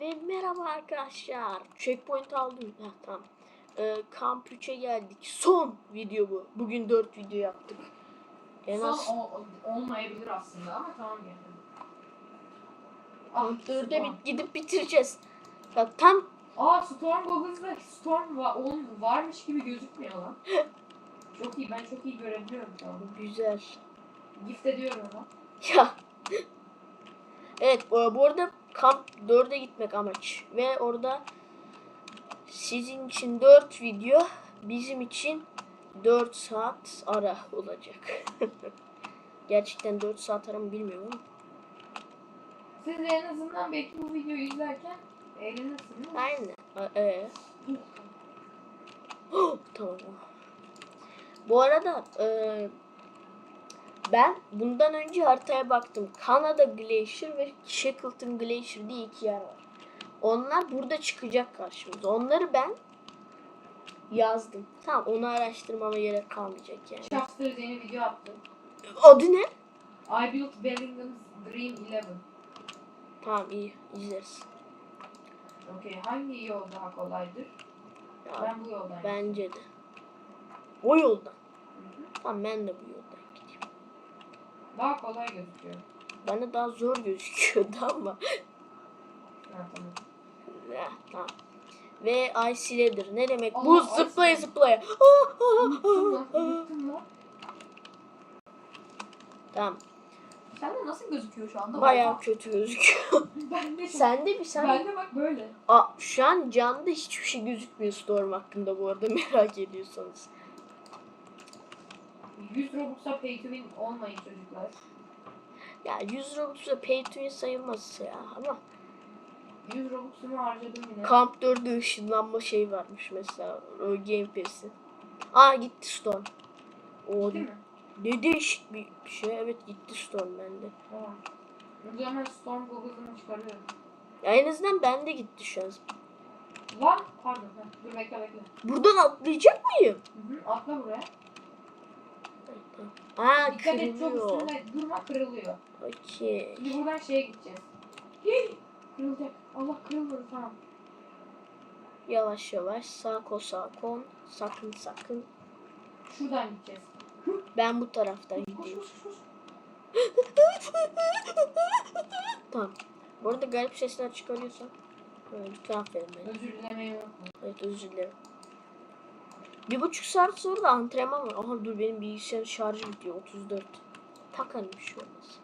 Ve merhaba arkadaşlar. Checkpoint aldım. Ha, tamam. Ee, Kamp 3'e geldik. Son video bu. Bugün 4 video yaptık. En az Son o- olmayabilir aslında ama tamam yani. Kamp 4'e Storm. bit- gidip bitireceğiz. Ya tam Aa Storm Goggle'da Storm va oğlum varmış gibi gözükmüyor lan. çok iyi ben çok iyi görebiliyorum an. güzel. Gift ediyorum ona. Ya. Evet bu arada kamp 4'e gitmek amaç. Ve orada sizin için 4 video bizim için 4 saat ara olacak. Gerçekten 4 saat ara mı bilmiyorum. Siz en azından belki bu videoyu izlerken eğlenirsiniz. Aynen. Ee. tamam. Bu arada e, ben bundan önce haritaya baktım. Kanada Glacier ve Shackleton Glacier diye iki yer var. Onlar burada çıkacak karşımıza. Onları ben yazdım. Tamam onu araştırmama gerek kalmayacak yani. Shafter yeni video attı. Adı ne? I built Bellingham's Dream 11. Tamam iyi izleriz. Okey hangi yol daha kolaydır? Ya, Ben bu yoldan bence de. O yoldan. Hı hı. Tamam ben de bu yoldan. Daha kolay gözüküyor. Bana daha zor gözüküyordu ama. Ha, tamam. Ya, tamam. Ve Ice Leather. Ne demek? Allah, Bu zıplaya zıplaya. Tamam. Sen de nasıl gözüküyor şu anda? Bayağı Bak, kötü gözüküyor. Ben de, sen de bir sen. ben de bak böyle. Aa, şu an canlı hiçbir şey gözükmüyor Storm hakkında bu arada merak ediyorsanız. 100 Robux'a pay to win olmayın çocuklar. Ya 100 Robux'a pay to win sayılmaz ya ama 100 Robux'umu harcadım yine. Kamp 4'de ışınlanma şey varmış mesela o Game Pass'i. Aa gitti Storm. O Değil mi? ne değişik bir şey. Evet gitti Storm bende. Tamam. O zaman Storm Goggle'ını çıkarıyorum. Ya en azından bende gitti şu an. Lan pardon. Dur bekle bekle. Buradan atlayacak mıyım? Hı hı, atla buraya. Aa Dikkat et çok kırılıyor. üstünde durma kırılıyor. Okey. Şimdi buradan şeye gideceğiz. Hii! Kırılacak. Allah kırılmadı tamam. Yavaş yavaş sağ kol sağ kon. Sakın sakın. Şuradan gideceğiz. Ben bu taraftan Koş gideyim. koş koş. Tamam. Bu arada garip sesler çıkarıyorsan e, lütfen affedin beni. Özür dilemeyi unutma. Evet özür dilerim. Bir buçuk saat sonra da antrenman var. Aha dur benim bilgisayarın şarjı bitiyor 34. Takarım bir şey olmaz.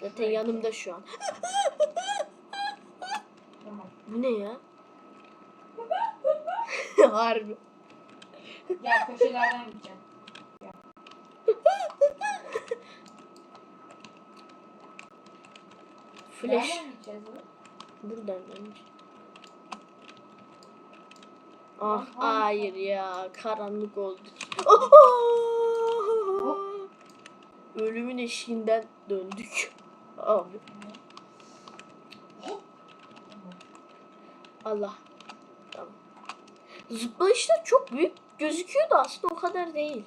Zaten yanımda şu an. Bu ne ya? Harbi. Gel köşelerden gideceğim. Flash. Nereden gideceğiz lan? Buradan bence. Ah hayır ya karanlık oldu. Ölümün eşiğinden döndük. Abi. Allah. Tamam. Zıplayışlar çok büyük gözüküyor da aslında o kadar değil.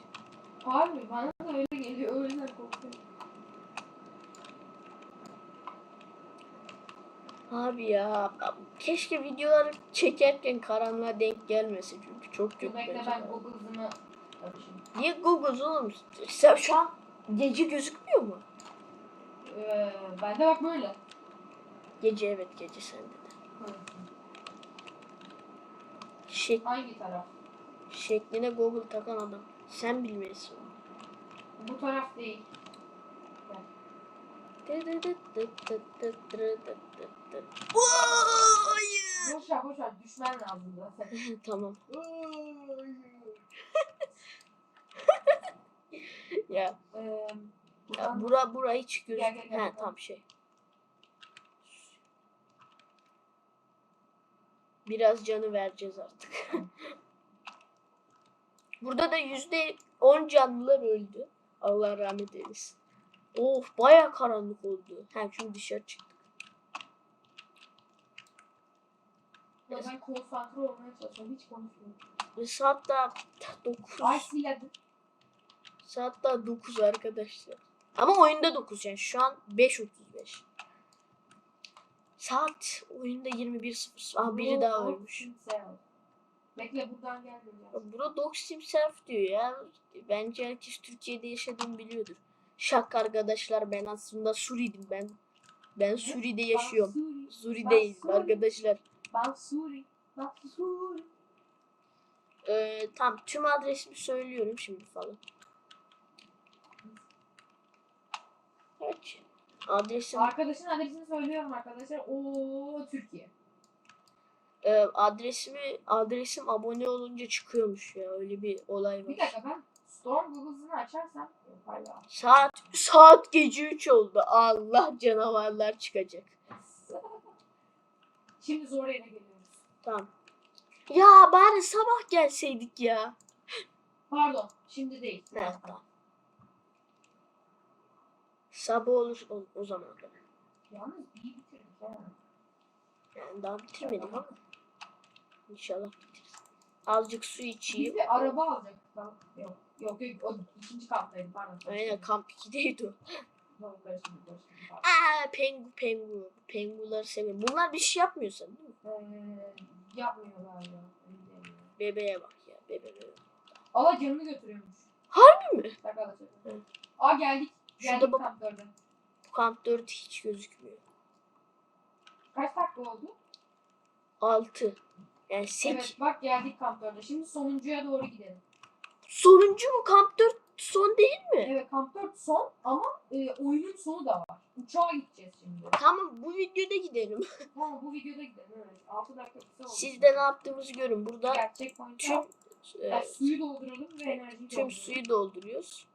Harbi bana da öyle geliyor. Öyle korkuyorum. Abi ya keşke videoları çekerken karanlığa denk gelmese çünkü çok kötü. bekle ben Google'ımı. Niye Google oğlum? Sen şu an gece gözükmüyor mu? Ee, ben de bak böyle. Gece evet gece sende de. Şek Hangi taraf? şekline Google takan adam. Sen bilmelisin. Bu taraf değil. Hayır. Boş ver boş ver. Düşmen lazım zaten. tamam. Ya, Ee, ya bura bura hiç göz. Gel, gel, gel, He gel. tam şey. Biraz canı vereceğiz artık. Burada da yüzde on canlılar öldü. Allah rahmet eylesin. Of baya karanlık oldu. Hem çünkü dışarı çıktık. Ya ben konsantre olmaya çalışıyorum. Hiç konuşmuyorum. Ve saat daha 9. Ay siledim. Saat daha 9 arkadaşlar. Ama oyunda 9 yani şu an 5.35. Saat oyunda 21.00. Aa biri daha ölmüş. Bekle buradan gelmeyeceğim. Bura Dogs himself diyor ya. Bence herkes Türkiye'de yaşadığını biliyordur. Şak arkadaşlar ben aslında Suri'dim ben. Ben Suri'de yaşıyorum. Ben Suri. Suri Ben değil Suri. arkadaşlar. Ben Suri. Ben Suri. Ee, tam tüm adresimi söylüyorum şimdi falan. Evet. Adresim Arkadaşın adresini söylüyorum arkadaşlar. Oo Türkiye. e, adresimi adresim abone olunca çıkıyormuş ya öyle bir olay Bir var. dakika ben Storm Google'ını açarsam hala. Saat saat gece 3 oldu. Allah canavarlar çıkacak. Şimdi zor yere geliyoruz. Tamam. Ya bari sabah gelseydik ya. Pardon. Şimdi değil. Evet, tamam. Sabah olur o, o zaman da. Yalnız iyi bitirdik ha. Yani daha bitirmedik ama. İnşallah bitiririz. Azıcık su Biz içeyim. bir araba alacaktık. Yok. Yok yok. O ikinci kattaydı. Pardon. Aynen kamp 2'deydi o. Aa pengu pengu. Penguları seviyorum. Bunlar bir şey yapmıyorsa değil mi? Ee, yapmıyorlar ya. Bebeğe bak ya. Bebe bebe. Aa canını götürüyormuş. Harbi mi? Evet. Aa geldik. Şurada Geldik bak- kamp dörde. Bu kamp 4 hiç gözükmüyor. Kaç dakika oldu? 6. Yani 8. Evet bak geldik kamp dörde. Şimdi sonuncuya doğru gidelim. Sonuncu mu kamp 4 son değil mi? Evet kamp 4 son ama e, oyunun sonu da var. Uçağa gideceğiz şimdi. Tamam bu videoda gidelim. Tamam bu videoda gidelim. Evet. 6 dakika kısa oldu. Siz de ne yaptığımızı görün. Burada Gerçek tüm e, yani suyu dolduralım ve enerjiyi tüm dolduralım. suyu dolduruyoruz.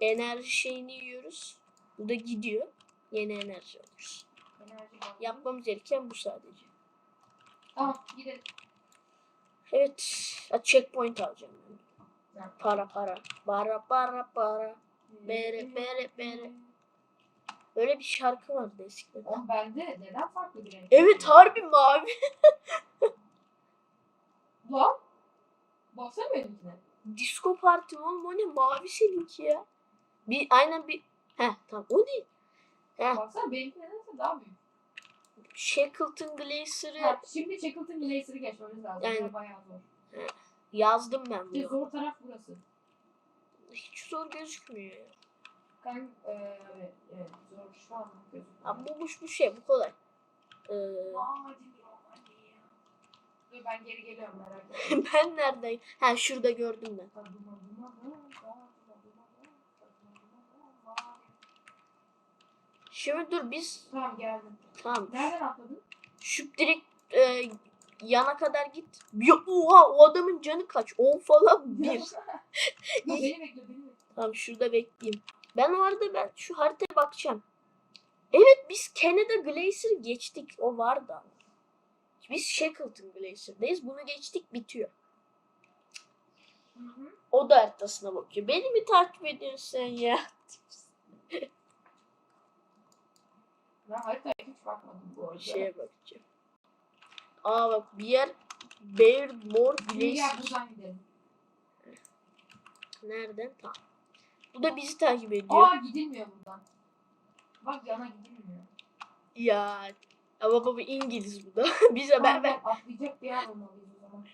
Enerji şeyini yiyoruz. Bu da gidiyor. Yeni enerji alıyoruz. Enerji. Yapmamız gereken bu sadece. Tamam gidelim. Evet. Ha, checkpoint alacağım. ben. Para para. Para para para. Bere, bere, bere. Böyle bir şarkı vardı eskiden. Oğlum bende neden farklı bir renk? Evet harbi mavi. Lan. Baksana benimkine. Disco parti oğlum o ne mavi seninki ya. Bir aynen bir Heh tamam o ne? Heh Baksana benimki nedense daha büyük. Shackleton Glacier'ı Ha, şimdi Shackleton Glacier'ı geçmemiz lazım. Yani- Yani, bayağı zor. Yazdım ben bunu. zor taraf burası. Hiç zor gözükmüyor. Ben e, evet, evet zor şu an gözüküyor. Ha, bu, bu, bu şey bu kolay. Ee, Aa. Dur ben geri geliyorum merak etme. ben neredeyim? Ha şurada gördüm ben. Şimdi dur biz Tamam geldim. tamam Nereden atladın? şu direkt e, yana kadar git. Ya, oha o adamın canı kaç? 10 falan bir. Beni bekle beni bekle. Tamam şurada bekleyeyim. Ben o arada ben şu haritaya bakacağım. Evet biz Canada Glacier'ı geçtik. O var da. Biz Shackleton Glacier'dayız. Bunu geçtik bitiyor. Hı hı. O da haritasına bakıyor. Beni mi takip ediyorsun sen ya? Ben haritaya hiç bakmadım bu arada. Şeye bakacağım. Aa bak bir yer buradan gidelim. Nereden? Tamam. Bu da bizi takip ediyor. Aa gidilmiyor buradan. Bak yana gidilmiyor. Ya. Ama baba İngiliz bu da. Ben ben. Tamam, atlayacak bir yer bulmalıyız o zaman.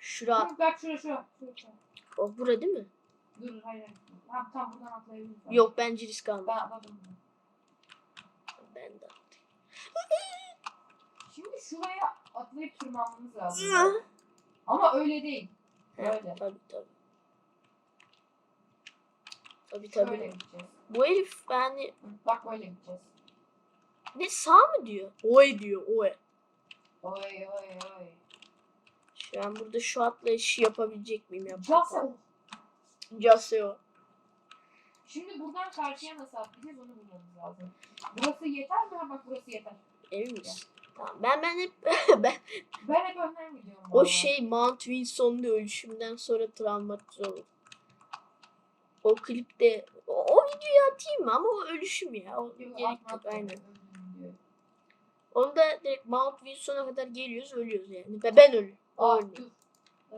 Şura. Dur, Bak şura şura. şura, şura. O bura değil mi? Dur hayır. Ha, tam buradan atlayabiliriz. Yok bence risk alma. Ben. Ben de. Şimdi şuraya atlayıp tırmanmamız lazım. Ama öyle değil. Böyle. Tabii tabii. Tabii Şöyle tabii. gideceğiz. Bu herif yani Hı, Bak böyle gideceğiz. ne sağ mı diyor? Oy diyor oy. Oy oy oy. Şu an burada şu atlayışı yapabilecek miyim ya? Just Caseo. Şimdi buradan karşıya nasıl atlayacağız onu bulmamız lazım. Burası yeter mi? Bak burası yeter. Emin misin? Tamam. Ben ben hep ben Ben hep önden gidiyorum. o vallahi. şey Mount Wilson'da ölüşümden sonra travmatize oldum. O klipte o, o videoyu atayım mı ama o ölüşüm ya. O Yok, gerek yok aynen. Onda direkt Mount Wilson'a kadar geliyoruz ölüyoruz yani. Ve ben ölüyorum. O Aa ölmüyor. dur. Ee,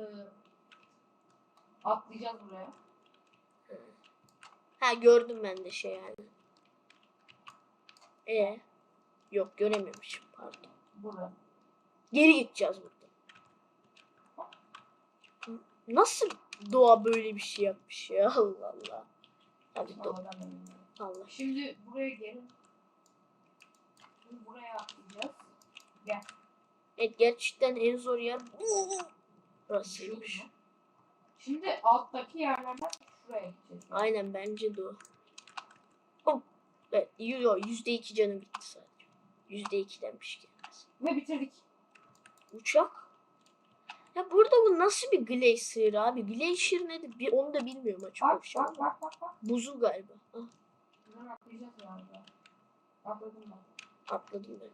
atlayacağız buraya. Ha gördüm ben de şey yani. E yok görememişim pardon. Burada. Geri gideceğiz burada. Nasıl doğa böyle bir şey yapmış ya Allah Allah. Hadi do-. Allah. Şimdi buraya gelin. Şimdi buraya atlayacağız. Evet gerçekten en zor yer burasıymış. Şimdi alttaki yerlerden şuraya gideceğiz. Aynen bence de o. Hop. Evet, yo, yüzde iki canım gitti sadece. Yüzde iki demiş gelmez. Ve bitirdik. Uçak. Ya burada bu nasıl bir glacier abi? Glacier nedir? Bir, onu da bilmiyorum Bak açıkçası. bak bak bak bak. Buzul galiba. Ah. Atladım ben. atladım ben.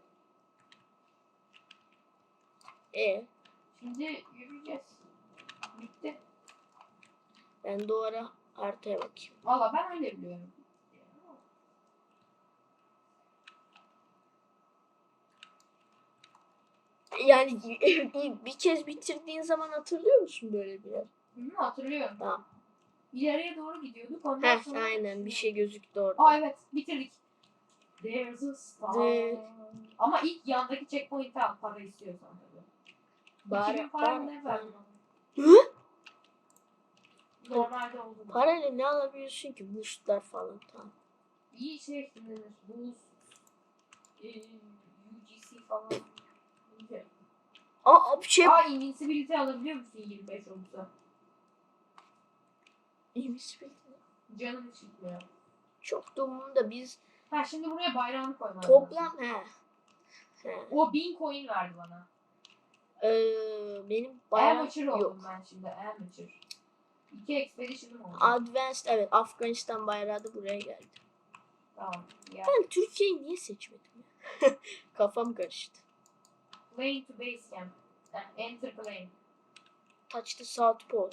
E Şimdi yürüyeceğiz. Bitti. ben de o ara haritaya bakayım. Valla ben öyle biliyorum. Yani bir kez bitirdiğin zaman hatırlıyor musun böyle bir yer? Hı, hatırlıyorum. Tamam. İleriye doğru gidiyorduk. Ondan Heh sonra... aynen bir şey gözüktü orada. Aa evet bitirdik. There's a star. The- Ama ilk yandaki checkpoint'e at para istiyorsan tabii. Bari, 2000 para ne verdin? Hı? Normalde oldu. Parayla ne alabiliyorsun ki? Boostlar falan tamam. İyi şey denir. Boost. E, UGC falan. Aa bir şey Aa invincibility alabiliyor musun 25 olursa? Misin? Canım çıkmıyor. Çok da umurumda biz Ha şimdi buraya bayrağını koymam lazım. toplam he. He. O 1000 coin verdi bana. Ee, benim bayağı Amateur yok. oldum ben şimdi. Amateur. İki expedition'ım oldu. Advanced evet Afganistan bayrağı da buraya geldi. Tamam. Ya. Ben Türkiye'yi niye seçmedim? Kafam karıştı. Plane to base camp. Enter plane. Touch the South Pole.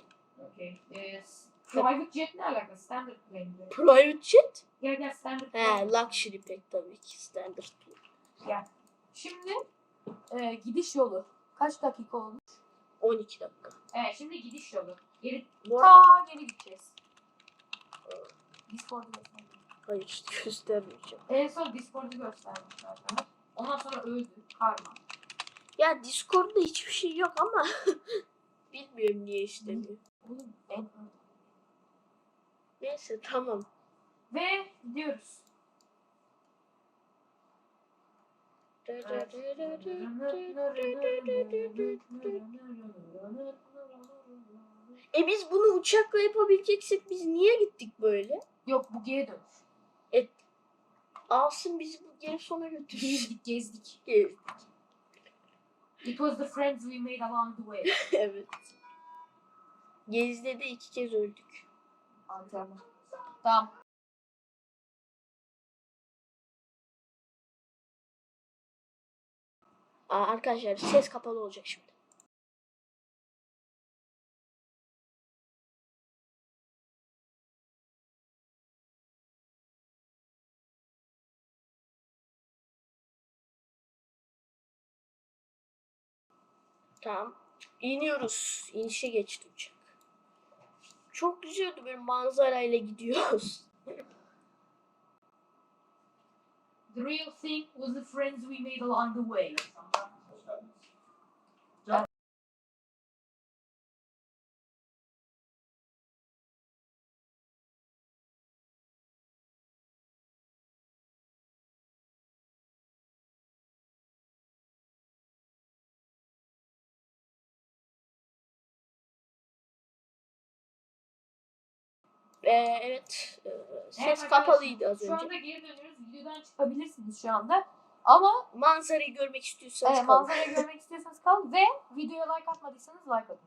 Okay. Ee, s- private jet ne alakası? Standard plane. diyor. Private jet? Gel gel standard He plane. luxury pek tabii ki standard. Şimdi e, gidiş yolu. Kaç dakika olmuş? 12 dakika. Evet şimdi gidiş yolu. Geri, Bu arada ta geri gideceğiz. Discord'u gösterdim. hayır göstermeyeceğim. En son Discord'u gösterdim zaten. Ondan sonra öldü. Karma. Ya Discord'da hiçbir şey yok ama bilmiyorum niye ben Neyse tamam. Ve gidiyoruz. E biz bunu uçakla yapabileceksek biz niye gittik böyle? Yok bu geri dönüş. Alsın bizi bu geri sona götürsün. Gezdik gezdik. Geri- It was the friends we made along the way. evet. Gezide de iki kez öldük. Antrenman. Tamam. Aa, arkadaşlar ses kapalı olacak şimdi. Tamam. İniyoruz. İnişe geçti uçak. Çok güzeldi böyle manzarayla gidiyoruz. The real thing was the friends we made along the way. Ee, evet. e, ses Evet kapalıydı az Şu önce. anda geri dönüyoruz. Videodan çıkabilirsiniz şu anda. Ama Manzarayı görmek istiyorsanız e, kalın. manzarayı görmek istiyorsanız kal ve videoya like atmadıysanız like atın.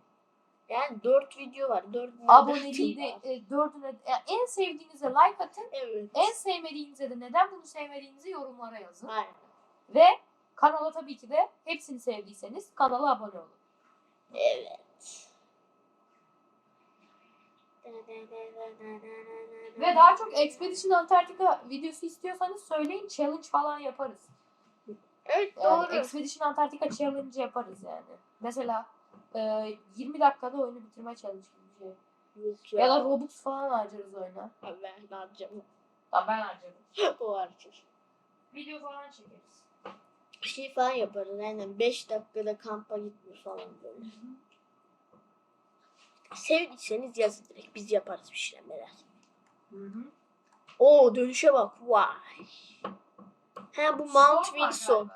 Yani 4 video var. 4 Aboneliği de e, dördüne e, en sevdiğinize like atın. Evet. En sevmediğinize de neden bunu sevmediğinizi yorumlara yazın. Aynen. Ve kanala tabii ki de hepsini sevdiyseniz kanala abone olun. Evet. Ve daha çok Expedition Antarktika videosu istiyorsanız söyleyin challenge falan yaparız. Evet doğru. Expedition Antarktika challenge yaparız yani. Mesela e, 20 dakikada oyunu bitirme challenge gibi bir şey. Yok Ya da Robux falan harcarız oyuna. Ben harcam. Tamam ben harcarım. o harcar. Video falan çekeriz. şey falan yaparız. Aynen 5 dakikada kampa gitme falan böyle. Sevdiyseniz yazın direkt. Biz yaparız bir şeyler merak. Hı hı. Oo dönüşe bak. Vay. Ha bu Mount Wilson.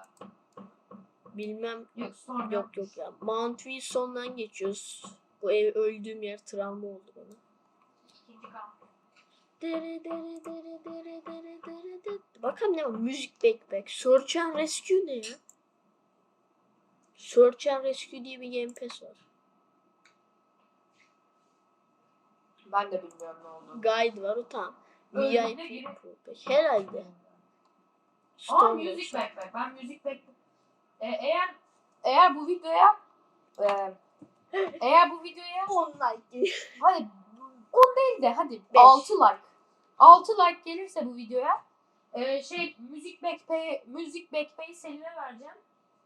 Bilmem. Yok Storm Yok yok ya. Mount Wilson'dan geçiyoruz. Bu ev öldüğüm yer travma oldu bana. Dere dere dere dere dere dere dere. Bakalım ne var? Müzik backpack. Search and Rescue ne ya? Search and Rescue diye bir game pass var. Ben de bilmiyorum ne oldu. Guide var o. Öldüğünde VIP Pro. Herhalde. Aa müzik backpack. Ben müzik backpack. Ee, eğer eğer bu videoya e, eğer bu videoya Online. hadi 10 değil de hadi Beş. 6 like. 6 like gelirse bu videoya e, şey müzik backpack müzik backpack'i Selim'e vereceğim.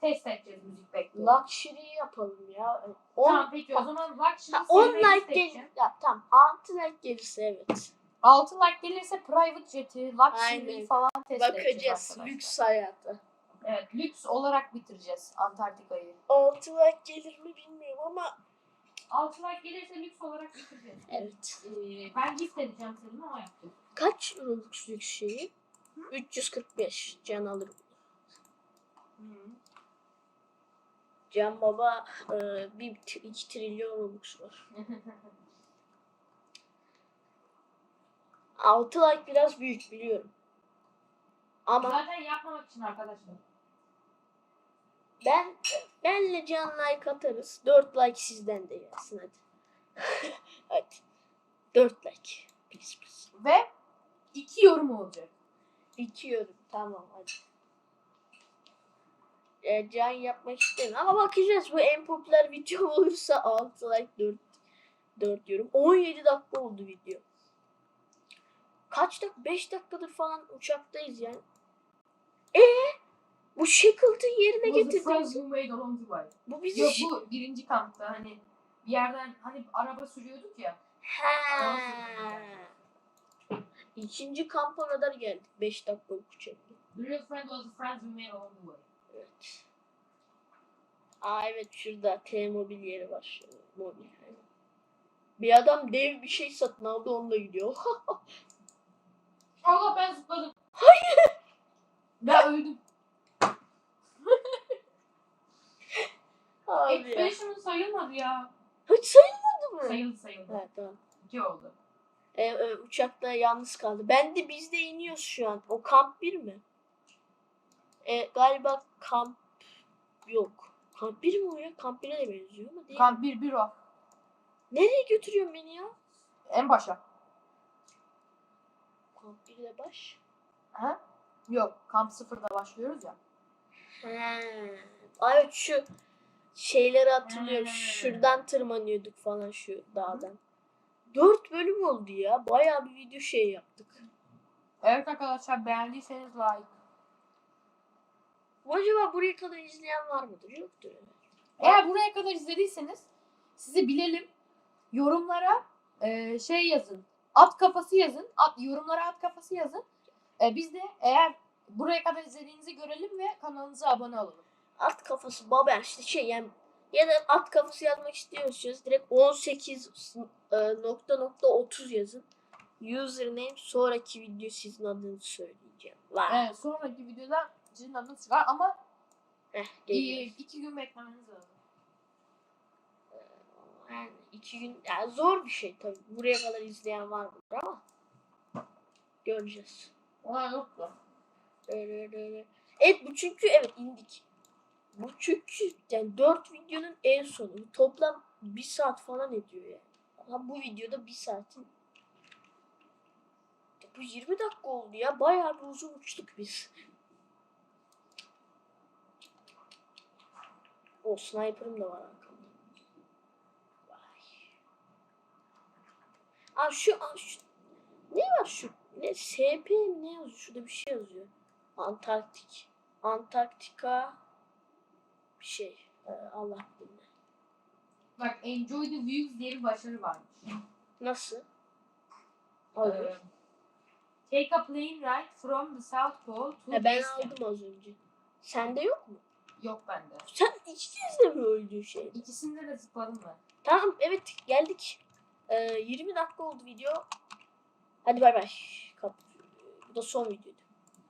Test edeceğiz müzik backpack'i. Luxury yapalım ya. On, Tamam peki o zaman Luxury ha, 10 Selim'e like test edeceğim. gel. Ya tamam 6 like gelirse evet. 6 like gelirse private jet'i, luxury falan test edeceğiz Bakacağız. arkadaşlar. Lüks hayatı. Evet, lüks olarak bitireceğiz Antarktika'yı. 6 like gelir mi bilmiyorum ama 6 like gelirse lüks olarak bitireceğiz. evet. Ee, ben gift edeceğim Selim'e o yaptı. Kaç lüks şeyi? 345 can alırım. Can Baba e, bir 2 trilyon var. 6 like biraz büyük biliyorum. Ama Zaten yapmamak için arkadaşlar. ben benle can like atarız. 4 like sizden de gelsin hadi. hadi. 4 like. Please please. Ve iki yorum olacak. İki yorum. Tamam hadi. E, can yapmak istemiyorum ama bakacağız bu en popüler video olursa 6 like 4 4 yorum. 17 dakika oldu video. Kaç dakika? 5 dakikadır falan uçaktayız yani. E bu Shackleton yerine way. bu bizi Yok bu birinci kampta hani bir yerden hani araba sürüyorduk ya. Ha. İkinci kampa kadar geldik. 5 dakika uçakta. The real friend was the friends we made along the way. Aa evet şurada T-Mobil yeri var. Mobil. Bir adam dev bir şey satın aldı onunla gidiyor. Allah ben zıpladım. Hayır. Ben öldüm. Abi ya. Expedition'ın sayılmadı ya. Hiç sayılmadı mı? Sayıldı sayıldı. Evet tamam. İki oldu. E, e, uçakta yalnız kaldı. Ben de biz de iniyoruz şu an. O kamp bir mi? E, galiba kamp yok. Kamp bir mi o ya? Kamp 1'e de benziyor ama değil. Kamp 1 1 o. Nereye götürüyorsun beni ya? En başa. Kamp 1'de baş. Ha? Yok. Kamp 0'da başlıyoruz ya. He. Ay şu şeyleri hatırlıyorum. Şuradan tırmanıyorduk falan şu dağdan. Dört bölüm oldu ya. Bayağı bir video şey yaptık. Evet arkadaşlar beğendiyseniz like. Acaba buraya kadar izleyen var mıdır? Yoktur. Eğer buraya kadar izlediyseniz sizi bilelim. Yorumlara e, şey yazın. At kafası yazın. At yorumlara at kafası yazın. E, biz de eğer buraya kadar izlediğinizi görelim ve kanalınıza abone olalım. At kafası baba işte şey yani ya da at kafası yazmak istiyorsanız direkt 18 e, nokta nokta 30 yazın. Username sonraki video sizin adınızı söyleyeceğim. Vay. Evet, sonraki videoda sizin adınız çıkar ama Heh, geliyor. iki gün beklemeniz lazım. Yani iki gün yani zor bir şey tabii. Buraya kadar izleyen var mıdır ama göreceğiz. Ona yok da. Evet bu çünkü evet indik. Bu çünkü yani 4 videonun en sonu. Toplam 1 saat falan ediyor yani. Ama bu videoda 1 saatin bu 20 dakika oldu ya. Bayağı bir uzun uçtuk biz. O sniper'ım da var arkamda. Vay. Aa şu, aa şu ne var şu? Ne SP ne yazıyor? Şurada bir şey yazıyor. Antarktik. Antarktika bir şey. Ee, Allah bilir. Bak Enjoy the Views diye bir başarı varmış. Nasıl? Ee, Olur. take a plane ride from the South Pole to Ha, ben Base Camp. aldım az önce. Sende yok mu? Yok bende. Sen ikiniz de mi öldüğün şey? İkisinde de zıpladım ben. Tamam evet geldik. Ee, 20 dakika oldu video. Hadi bay bay. Kap- Bu da son videoydu.